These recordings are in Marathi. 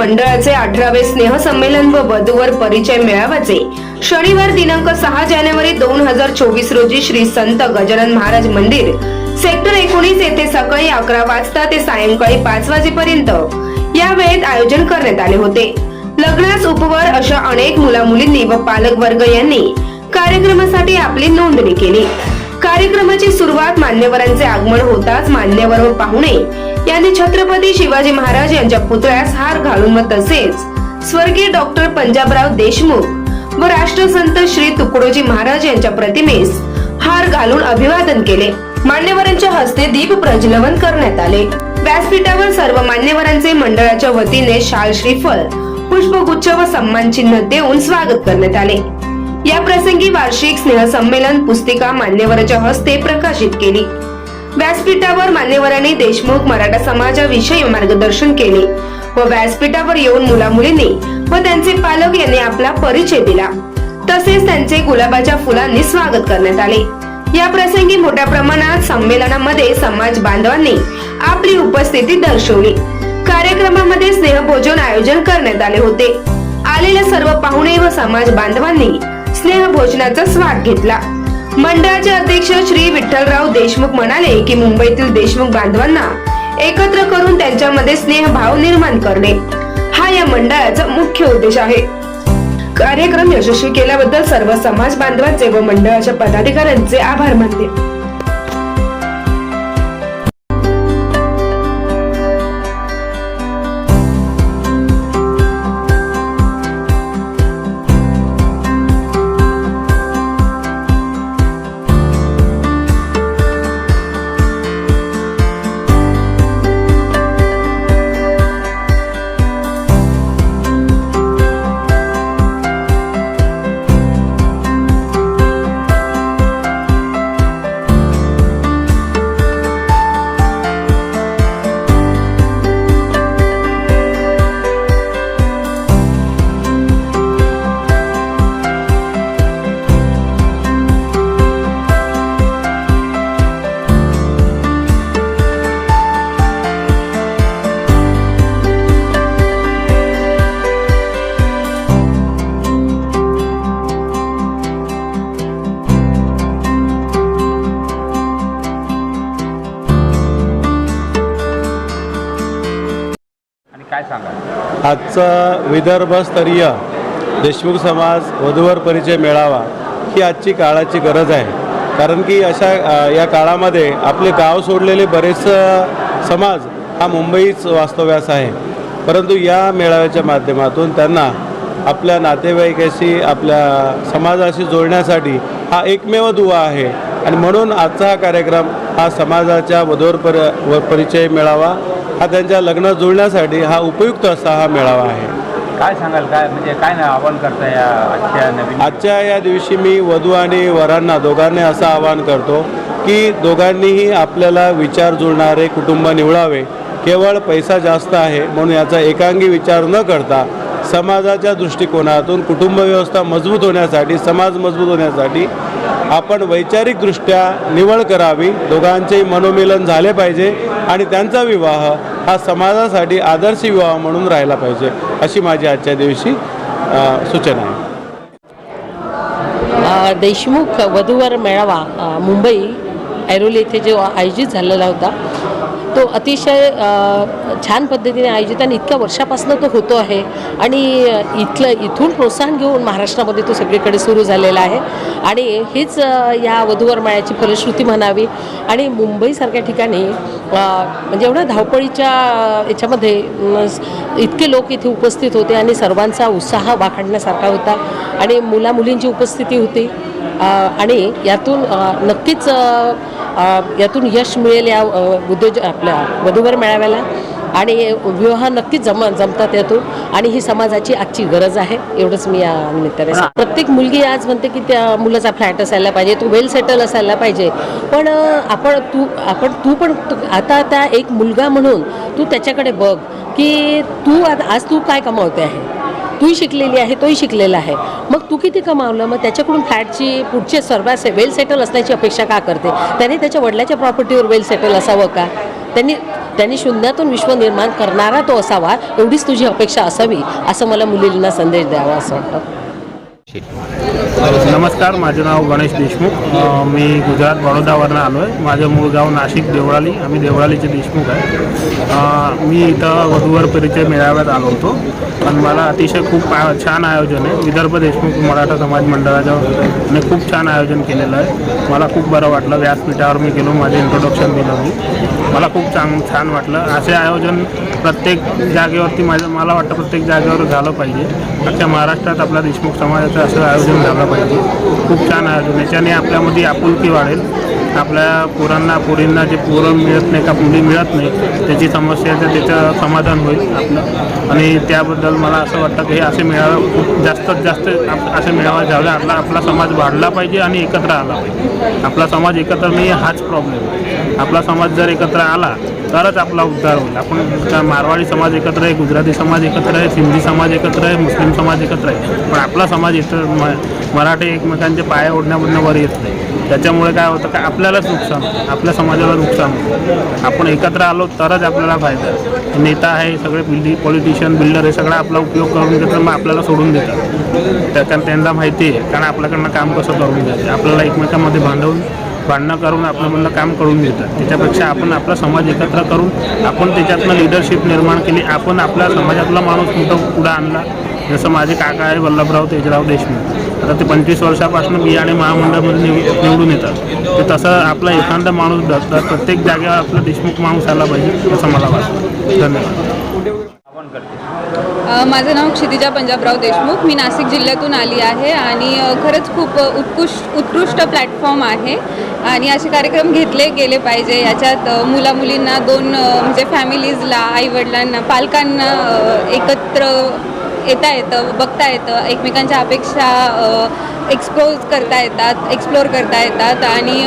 मंडळाचे अठरावे स्नेह संमेलन व वधूवर परिचय मेळाव्याचे. शनिवार दिनांक सहा जानेवारी दोन हजार चोवीस रोजी श्री संत गजानन महाराज मंदिर. सेक्टर एकोणीस येथे सकाळी अकरा वाजता ते सायंकाळी पाच वाजेपर्यंत. या वेळेत आयोजन करण्यात आले होते. लग्नास उपवर अशा अनेक मुला मुलींनी व पालक वर्ग यांनी कार्यक्रमासाठी आपली नोंदणी केली. कार्यक्रमाची सुरुवात मान्यवरांचे आगमन होताच मान्यवर व पाहुणे यांनी छत्रपती शिवाजी महाराज यांच्या पुतळ्यास हार घालून व तसेच स्वर्गीय डॉक्टर पंजाबराव देशमुख व राष्ट्रसंत श्री तुकडोजी महाराज यांच्या प्रतिमेस हार घालून अभिवादन केले. मान्यवरांच्या हस्ते दीप प्रज्वलन करण्यात आले. व्यासपीठावर सर्व मान्यवरांचे मंडळाच्या वतीने शाल श्रीफळ पुष्पगुच्छ व सन्मान चिन्ह देऊन स्वागत करण्यात आले. या प्रसंगी वार्षिक स्नेह संमेलन पुस्तिका मान्यवरांच्या हस्ते प्रकाशित केली. व्यासपीठावर मान्यवरांनी देशमुख मराठा समाजाविषयी मार्गदर्शन केले व व्यासपीठावर येऊन मुला मुलींनी व त्यांचे पालक यांनी आपला परिचय दिला. तसेच त्यांचे गुलाबाच्या फुलांनी स्वागत करण्यात आले. या प्रसंगी मोठ्या प्रमाणात संमेलनामध्ये समाज बांधवांनी आपली उपस्थिती दर्शवली. कार्यक्रमामध्ये स्नेहभोजन आयोजन करण्यात आले होते. आलेल्या सर्व पाहुणे व समाज बांधवांनी स्नेह भोजनाचा स्वाद घेतला. मंडळाचे अध्यक्ष श्री विठ्ठलराव देशमुख म्हणाले की मुंबईतील देशमुख बांधवांना एकत्र करून त्यांच्यामध्ये स्नेह भाव निर्माण करणे हा या मंडळाचा मुख्य उद्देश आहे. कार्यक्रम यशस्वी केल्याबद्दल सर्व समाज बांधवांचे व मंडळाच्या पदाधिकाऱ्यांचे आभार मानले काय सांगा आजचा विदर्भस्तरीय देशमुख समाज वधूवर परिचय मेळावा ही आजची काळाची गरज आहे. कारण की अशा या काळामध्ये आपले गाव सोडलेले बरेच समाज हा मुंबईच वास्तव्यास आहे. परंतु या मेळाव्याच्या माध्यमातून त्यांना आपल्या नातेवाईकाशी आपल्या समाजाशी जोडण्यासाठी हा एकमेव दुवा आहे. आणि म्हणून आजचा हा कार्यक्रम हा समाजाच्या वधूवर पर व परिचय मेळावा. हा त्यांच्या लग्न जुळण्यासाठी हा उपयुक्त असा हा मेळावा आहे. काय सांगाल? काय म्हणजे काय ना आव्हान करता या आजच्या नवीन आजच्या या दिवशी मी वधू आणि वरांना दोघांनी असं आवाहन करतो की दोघांनीही आपल्याला विचार जुळणारे कुटुंब निवडावे. केवळ पैसा जास्त आहे म्हणून याचा एकांगी विचार न करता समाजाच्या दृष्टिकोनातून कुटुंब व्यवस्था मजबूत होण्यासाठी समाज मजबूत होण्यासाठी आपण वैचारिकदृष्ट्या निवड करावी. दोघांचेही मनोमिलन झाले पाहिजे आणि त्यांचा विवाह हा समाजासाठी आदर्श विवाह म्हणून राहिला पाहिजे अशी माझी आजच्या दिवशी सूचना आहे. देशमुख वधूवर मेळावा मुंबई ऐरोली येथे जो आयोजित झालेला होता तो अतिशय छान पद्धतीने आयोजित आणि इतक्या वर्षापासून तो होतो आहे. आणि इथलं इथून प्रोत्साहन घेऊन महाराष्ट्रामध्ये तो सगळीकडे सुरू झालेला आहे. आणि हीच या वधूवर मेळ्याची फलश्रुती म्हणावी. आणि मुंबईसारख्या ठिकाणी म्हणजे एवढ्या धावपळीच्या याच्यामध्ये इतके लोक इथे उपस्थित होते आणि सर्वांचा उत्साह वाखाणण्यासारखा होता. आणि मुला मुलींची उपस्थिती होती. आणि यातून नक्कीच यातून यश मिळेल या उद्योज आपल्या वधूवर मेळाव्याला. आणि विवाह नक्कीच जम जमतात यातून. आणि ही समाजाची आजची गरज आहे एवढंच मी या निमित्ताने प्रत्येक मुलगी आज म्हणते की त्या मुलाचा फ्लॅट असायला पाहिजे तो वेल सेटल असायला पाहिजे. पण आपण तू आपण तू पण आता त्या एक मुलगा म्हणून तू त्याच्याकडे बघ की तू आज तू काय कमावते आहे? तूही शिकलेली आहे तोही शिकलेला आहे. मग तू किती कमावलं? मग त्याच्याकडून फ्लॅटची पुढचे सर्वात वेल सेटल असण्याची अपेक्षा का करते? त्याने त्याच्या वडिलाच्या प्रॉपर्टीवर वेल सेटल असावं का? त्यांनी त्यांनी शून्यातून विश्व निर्माण करणारा तो असावा एवढीच तुझी अपेक्षा असावी असं मला मुलींना संदेश द्यावा असं वाटतं. नमस्कार माझं नाव गणेश देशमुख. मी गुजरात बडोदावरनं आलो आहे माझं मूळ गाव नाशिक देवळाली. आम्ही देवळालीचे देशमुख आहे. मी इथं वधूवर परिचय मेळाव्यात आलो होतो. आणि मला अतिशय खूप छान आयोजन आहे. विदर्भ देशमुख मराठा समाज मंडळाच्या मी खूप छान आयोजन केलेलं आहे. मला खूप बरं वाटलं. व्यासपीठावर मी गेलो माझे इंट्रोडक्शन दिलं मी मला खूप चांग छान वाटलं. असे आयोजन प्रत्येक जागेवरती माझं मला वाटतं प्रत्येक जागेवर झालं पाहिजे. अख्ख्या महाराष्ट्रात आपल्या देशमुख समाजाचं असं आयोजन झालं खूप छान आयोजन याच्याने आपल्यामध्ये आपुलकी वाढेल. आपल्या पोरांना पोरींना जे पोरं मिळत नाही का मुली मिळत नाही त्याची समस्या तर त्याचं समाधान होईल आपलं. आणि त्याबद्दल मला असं वाटतं की हे असे मेळावे खूप जास्तीत जास्त आप- असे मेळावा झाला. आपला आपला समाज वाढला पाहिजे आणि एकत्र आला पाहिजे. आपला समाज एकत्र नाही हाच प्रॉब्लेम आहे. आपला समाज जर एकत्र आला तरच आपला उद्धार होईल. आपण मारवाडी समाज एकत्र आहे गुजराती समाज एकत्र आहे सिंधी समाज एकत्र आहे मुस्लिम समाज एकत्र आहे. पण आपला समाज इतर म मराठी एकमेकांचे पाय ओढण्यामधनं वर येत नाही. त्याच्यामुळे काय होतं का आपल्यालाच नुकसान आपल्या समाजाला नुकसान होतं. आपण एकत्र आलो तरच आपल्याला फायदा नेता आहे सगळे बिल्डी पॉलिटिशियन बिल्डर हे सगळा आपला उपयोग करून घेतात मग आपल्याला सोडून देतात. त्या कारण त्यांना माहिती आहे कारण आपल्याकडनं काम कसं करून घ्यायचं? आपल्याला एकमेकांमध्ये भांडवून भांडणं करून आपल्यामधलं काम करून घेतात. त्याच्यापेक्षा आपण आपला समाज एकत्र करून आपण त्याच्यातनं लिडरशिप निर्माण केली. आपण आपल्या समाजातला माणूस कुठं पुढं आणला? जसं माझे काका आहे वल्लभराव तेजराव देशमुख. आता ते पंचवीस वर्षापासून बियाणे महामंडळामध्ये निव निवडून येतात. ते तसं आपला एखादा माणूस प्रत्येक जागेवर आपला देशमुख माणूस आला पाहिजे असं मला वाटतं. धन्यवाद. माझं नाव क्षितिजा पंजाबराव देशमुख. मी नाशिक जिल्ह्यातून आली आहे आणि खरंच खूप उत्कृष्ट उत्कृष्ट प्लॅटफॉर्म आहे. आणि असे कार्यक्रम घेतले गेले पाहिजे. याच्यात मुलामुलींना दोन म्हणजे फॅमिलीजला आईवडिलांना पालकांना एकत्र येता येतं बघता येतं एकमेकांच्या अपेक्षा एक्सपोज करता येतात एक्सप्लोर करता येतात आणि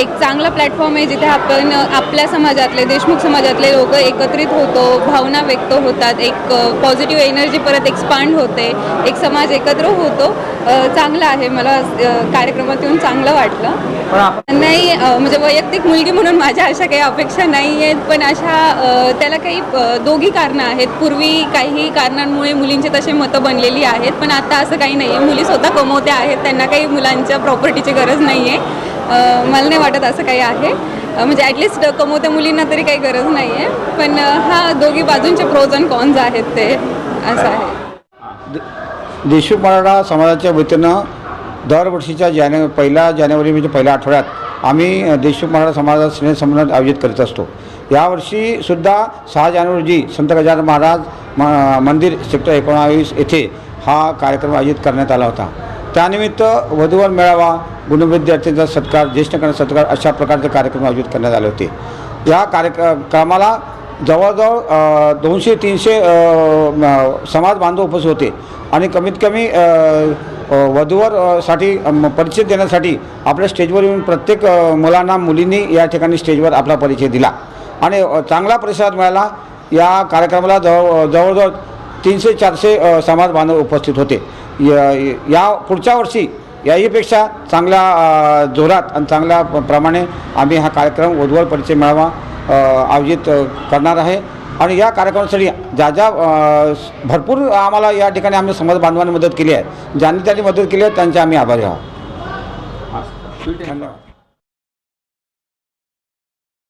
एक चांगला प्लॅटफॉर्म आहे जिथे आपण आपल्या समाजातले देशमुख समाजातले लोक एकत्रित होतो भावना व्यक्त होतात एक पॉझिटिव्ह एनर्जी परत एक्सपांड होते एक समाज एकत्र होतो. चांगला चांगलं आहे. मला कार्यक्रमात येऊन चांगलं वाटलं. नाही म्हणजे वैयक्तिक मुलगी म्हणून माझ्या अशा काही अपेक्षा नाही आहेत पण अशा त्याला काही दोघी कारणं आहेत. पूर्वी काही कारणांमुळे मुलींची तशी मतं बनलेली आहेत पण आता असं काही नाही आहे मुली स्वतः कमवत्या आहेत त्यांना काही मुलांच्या प्रॉपर्टीची गरज नाही आहे मला नाही वाटत असं काही आहे. म्हणजे ॲटलिस्ट कमवत्या मुलींना तरी काही गरज नाही आहे पण हा दोघी बाजूंचे प्रोज अँड कॉन्स आहेत ते. असं आहे. देशमुख मराठा समाजाच्या वतीनं दरवर्षीच्या जाने पहिल्या जानेवारी म्हणजे पहिल्या आठवड्यात आम्ही अ, देशमुख मराठा समाजात स्नेहसंमेलन आयोजित करीत असतो. यावर्षीसुद्धा सहा जानेवारी रोजी संत गजानन महाराज म मंदिर सेक्टर एकोणावीस येथे हा कार्यक्रम आयोजित करण्यात आला होता. त्यानिमित्त वधूवर मेळावा गुणविद्यार्थ्यांचा सत्कार ज्येष्ठकांचा सत्कार अशा प्रकारचे कार्यक्रम आयोजित करण्यात आले होते. या कार्यक्रमाला जवळजवळ दोनशे तीनशे समाज बांधव उपस्थित होते आणि कमीत कमी वधूवर साठी परिचय देण्यासाठी आपल्या स्टेजवर येऊन प्रत्येक मुलांना मुलींनी या ठिकाणी स्टेजवर आपला परिचय दिला. आणि चांगला प्रतिसाद मिळाला. या कार्यक्रमाला जवळ जवळजवळ तीनशे चारशे समाज बांधव उपस्थित होते. या- या पुढच्या वर्षी याहीपेक्षा चांगल्या जोरात आणि चांगल्या प्रमाणे आम्ही हा कार्यक्रम वधूवर परिचय मिळावा आयोजित करणार आहे. आणि या कार्यक्रमासाठी ज्या ज्या भरपूर आम्हाला या ठिकाणी आम्ही समाज बांधवांनी मदत केली आहे. ज्यांनी त्यांनी मदत केली आहे त्यांचे आम्ही आभारी आहोत. धन्यवाद.